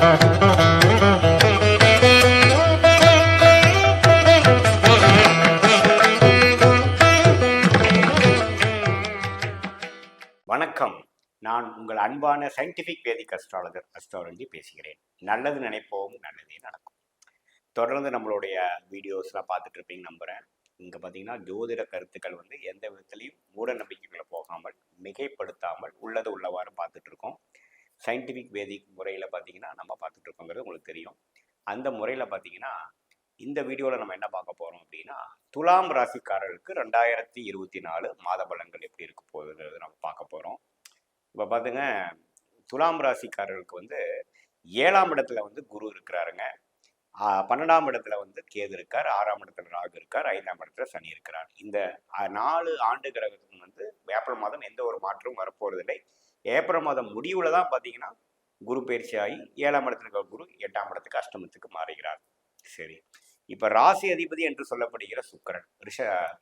வணக்கம். நான் உங்கள் அன்பான சயின்டிஃபிக் வேதிக் அஸ்ட்ராலஜர் அஸ்ட்ராலஜி பேசுகிறேன். நல்லது நினைப்போம் நல்லதே நடக்கும். தொடர்ந்து நம்மளுடைய வீடியோஸ்லாம் பார்த்துட்டு இருப்பீங்க நம்புகிறேன் இங்கே பார்த்தீங்கன்னா ஜோதிட கருத்துக்கள் வந்து எந்த விதத்துலையும் மூட நம்பிக்கைகளை போகாமல் மிகைப்படுத்தாமல் உள்ளது உள்ளவாறு பார்த்துட்டு இருக்கோம். சயின்டிஃபிக் வேதிக் முறையில் பார்த்தீங்கன்னா நம்ம பார்த்துட்ருக்கோங்கிறது உங்களுக்கு தெரியும். அந்த முறையில் பார்த்தீங்கன்னா இந்த வீடியோவில் நம்ம என்ன பார்க்க போகிறோம் அப்படின்னா துலாம் ராசிக்காரர்களுக்கு ரெண்டாயிரத்தி இருபத்தி நாலு மாத பலன்கள் எப்படி இருக்க போகுதுங்கிறது நம்ம பார்க்க போகிறோம் இப்போ பார்த்துங்க துலாம் ராசிக்காரர்களுக்கு வந்து ஏழாம் இடத்துல வந்து குரு இருக்கிறாருங்க. பன்னெண்டாம் இடத்துல வந்து கேது இருக்கார் ஆறாம் இடத்துல ராகு இருக்கார் ஐந்தாம் இடத்துல சனி இருக்கிறார். இந்த நாலு ஆண்டு கிரகத்துக்கு வந்து ஏப்ரல் மாதம் எந்த ஒரு மாற்றமும் வரப்போறதில்லை. ஏப்ரல் மாதம் முடிவில் தான் பார்த்தீங்கன்னா குரு பயிற்சி ஆகி ஏழாம் இடத்துல இருக்கிற குரு எட்டாம் இடத்துக்கு அஷ்டமத்துக்கு மாறுகிறார். சரி. இப்போ ராசி அதிபதி என்று சொல்லப்படுகிற சுக்கரன். ரிஷ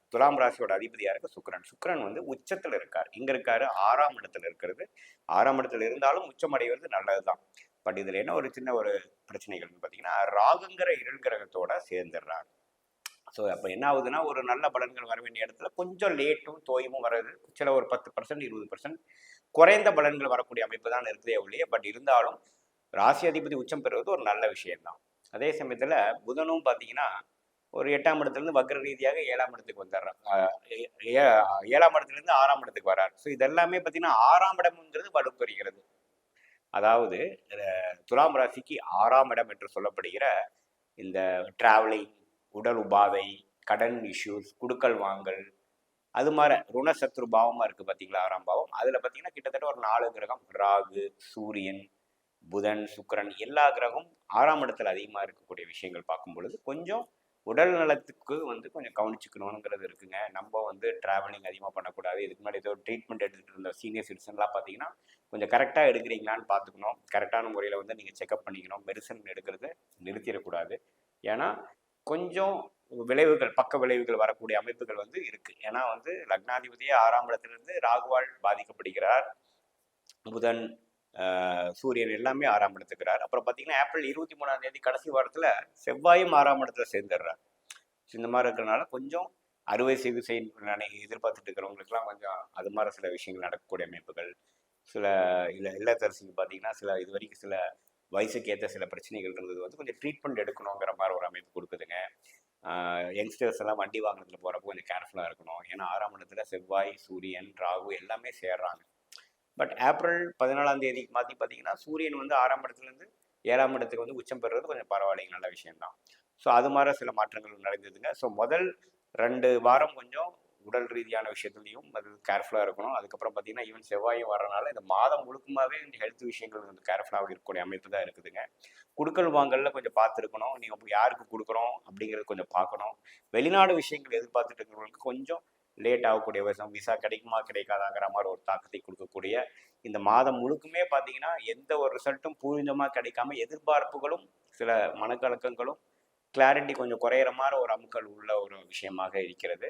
துலாம் ராசியோட அதிபதியாக இருக்க சுக்கரன். சுக்கரன் வந்து உச்சத்தில் இருக்கார். இங்கே இருக்காரு ஆறாம் இடத்துல இருக்கிறது. ஆறாம் இடத்துல இருந்தாலும் உச்சம் அடைவது நல்லதுதான். பட் இதில் என்ன ஒரு சின்ன ஒரு பிரச்சனைகள்னு பார்த்தீங்கன்னா ராகுங்கிற இருள் கிரகத்தோட சேர்ந்துடுறாங்க ஸோ அப்போ என்ன ஆகுதுன்னா ஒரு நல்ல பலன்கள் வர வேண்டிய இடத்துல கொஞ்சம் லேட்டும் தோயமும் வர்றது. சில ஒரு பத்து பர்சன்ட் இருபது பர்சன்ட் குறைந்த பலன்கள் வரக்கூடிய அமைப்பு தான் இருக்குதே ஒழிய பட் இருந்தாலும் ராசி அதிபதி உச்சம் பெறுவது ஒரு நல்ல விஷயம்தான். அதே சமயத்தில் புதனும் பார்த்தீங்கன்னா ஒரு எட்டாம் இடத்துலேருந்து வக்ர ரீதியாக ஏழாம் இடத்துக்கு வந்துடுறார் ஏழாம் இடத்துலேருந்து ஆறாம் இடத்துக்கு வர்றார். ஸோ இதெல்லாமே பார்த்தீங்கன்னா ஆறாம் இடம்ங்கிறது வலுப்பெறுகிறது. அதாவது துலாம் ராசிக்கு ஆறாம் இடம் என்று சொல்லப்படுகிற இந்த டிராவலிங் உடல் உபாதை கடன் இஷ்யூஸ் குடுக்கல் வாங்கல் அது மாதிரி ருணசத்ரு பாவமாக இருக்குது பார்த்தீங்களா ஆறாம் பாவம்? அதில் பார்த்தீங்கன்னா கிட்டத்தட்ட ஒரு நாலு கிரகம் ராகு சூரியன் புதன் சுக்கரன் எல்லா கிரகமும் ஆறாம் இடத்துல அதிகமாக இருக்கக்கூடிய விஷயங்கள் பார்க்கும் பொழுது கொஞ்சம் உடல் நலத்துக்கு வந்து கொஞ்சம் கவனிச்சுக்கணுங்கிறது இருக்குங்க. நம்ம வந்து டிராவலிங் அதிகமாக பண்ணக்கூடாது. இதுக்கு முன்னாடி ஏதோ ட்ரீட்மெண்ட் எடுத்துகிட்டு இருந்த சீனியர் சிட்டிசன்லாம் பார்த்தீங்கன்னா கொஞ்சம் கரெக்டாக எடுக்கிறீங்களான்னு பார்த்துக்கணும். கரெக்டான முறையில் வந்து நீங்கள் செக்அப் பண்ணிக்கணும். மெடிசன் எடுக்கிறது நிறுத்திடக்கூடாது. ஏன்னா கொஞ்சம் விளைவுகள் பக்க விளைவுகள் வரக்கூடிய அமைப்புகள் வந்து இருக்கு. ஏன்னா வந்து லக்னாதிபதியே ஆறாம் இடத்திலிருந்து ராகுவால் பாதிக்கப்படுகிறார். புதன் சூரியன் எல்லாமே ஆறாம் இடத்துக்கிறார். அப்புறம் பார்த்தீங்கன்னா ஏப்ரல் இருபத்தி மூணாம் தேதி கடைசி வாரத்தில் செவ்வாயும் ஆறாம் இடத்துல சேர்ந்துடுறார். இந்த மாதிரி இருக்கிறனால கொஞ்சம் அறுவை சிகிச்சை நினை எதிர்பார்த்துட்டு இருக்கிறவங்களுக்குலாம் கொஞ்சம் அது மாதிரி சில விஷயங்கள் நடக்கக்கூடிய அமைப்புகள் சில இல்லை இல்லத்தரசிக்கு பார்த்தீங்கன்னா சில இது வரைக்கும் சில வயசுக்கு ஏற்ற சில பிரச்சனைகள் இருந்தது வந்து கொஞ்சம் ட்ரீட்மெண்ட் எடுக்கணுங்கிற மாதிரி ஒரு அமைப்பு யங்ஸ்டர்ஸ் எல்லாம் வண்டி வாகனத்தில் போகிறப்போ கொஞ்சம் கேர்ஃபுல்லாக இருக்கணும். ஏன்னா ஆறாம் இடத்துல செவ்வாய் சூரியன் ராகு எல்லாமே சேர்றாங்க. பட் ஏப்ரல் பதினாலாம் தேதிக்கு மாற்றி பார்த்தீங்கன்னா சூரியன் வந்து ஆறாம் இடத்துலேருந்து ஏழாம் இடத்துக்கு வந்து உச்சம் பெறுறது கொஞ்சம் பரவாயில்லைங்க நல்ல விஷயம்தான். ஸோ அது மாதிரி சில மாற்றங்கள் நடந்ததுங்க. ஸோ முதல் ரெண்டு வாரம் கொஞ்சம் உடல் ரீதியான விஷயத்துலையும் அது கேர்ஃபுல்லாக இருக்கணும். அதுக்கப்புறம் பார்த்தீங்கன்னா ஈவன் செவ்வாயும் வரனால இந்த மாதம் முழுக்குமாவே இந்த ஹெல்த் விஷயங்கள் வந்து கேர்ஃபுல்லாக இருக்கக்கூடிய அமைப்பு தான் இருக்குதுங்க. குடுக்கல் வாங்கலில் கொஞ்சம் பார்த்துருக்கணும் நீங்கள் யாருக்கு கொடுக்குறோம் அப்படிங்கிறது கொஞ்சம் பார்க்கணும் வெளிநாடு விஷயங்கள் எதிர்பார்த்துட்டு இருக்கிறவங்களுக்கு கொஞ்சம் லேட் ஆகக்கூடிய விஷயம் விசா கிடைக்குமா கிடைக்காதாங்கிற மாதிரி ஒரு தாக்கத்தை கொடுக்கக்கூடிய இந்த மாதம் முழுக்குமே பார்த்தீங்கன்னா எந்த ஒரு ரிசல்ட்டும் பூரிதமாக கிடைக்காம எதிர்பார்ப்புகளும் சில மனக்கலக்கங்களும் கிளாரிட்டி கொஞ்சம் குறையிற மாதிரி ஒரு அமுக்கள் உள்ள ஒரு விஷயமாக இருக்கிறது.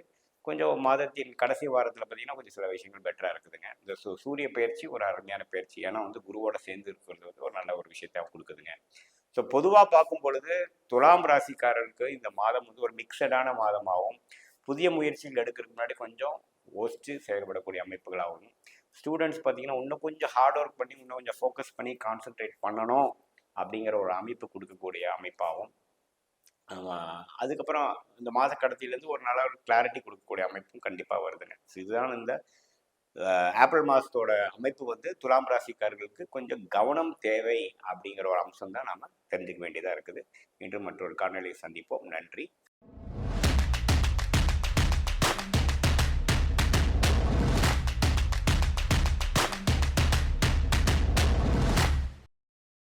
கொஞ்சம் மாதத்தின் கடைசி வாரத்தில் பார்த்தீங்கன்னா கொஞ்சம் சில விஷயங்கள் பெட்டராக இருக்குதுங்க. இந்த சூ சூரிய பயிற்சி ஒரு அருமையான பயிற்சி. ஏன்னா வந்து குருவோட சேர்ந்து இருக்கிறது வந்து ஒரு நல்ல ஒரு விஷயத்தை கொடுக்குதுங்க. ஸோ பொதுவாக பார்க்கும் பொழுது துலாம் ராசிக்காரருக்கு இந்த மாதம் வந்து ஒரு மிக்சடான மாதமாகவும் புதிய முயற்சிகள் எடுக்கிறதுக்கு முன்னாடி கொஞ்சம் ஓஸ்ட்டு செயல்படக்கூடிய அமைப்புகளாகவும் ஸ்டூடெண்ட்ஸ் பார்த்தீங்கன்னா இன்னும் கொஞ்சம் ஹார்ட் ஒர்க் பண்ணி இன்னும் கொஞ்சம் ஃபோக்கஸ் பண்ணி கான்சென்ட்ரேட் பண்ணணும் அப்படிங்கிற ஒரு அமைப்பு கொடுக்கக்கூடிய அமைப்பாகவும் அதுக்கப்புறம் இந்த மாத கடத்திலேருந்து ஒரு நல்ல ஒரு கிளாரிட்டி கொடுக்கக்கூடிய அமைப்பும் கண்டிப்பாக வருதுங்க ஸோ இதுதான் இந்த ஏப்ரல் மாதத்தோட அமைப்பு வந்து துலாம் ராசிக்காரர்களுக்கு கொஞ்சம் கவனம் தேவை அப்படிங்கிற ஒரு அம்சம் தான் நாம் தெரிஞ்சுக்க வேண்டியதாக இருக்குது. மீண்டும் மற்றொரு காணொலியை சந்திப்போம். நன்றி.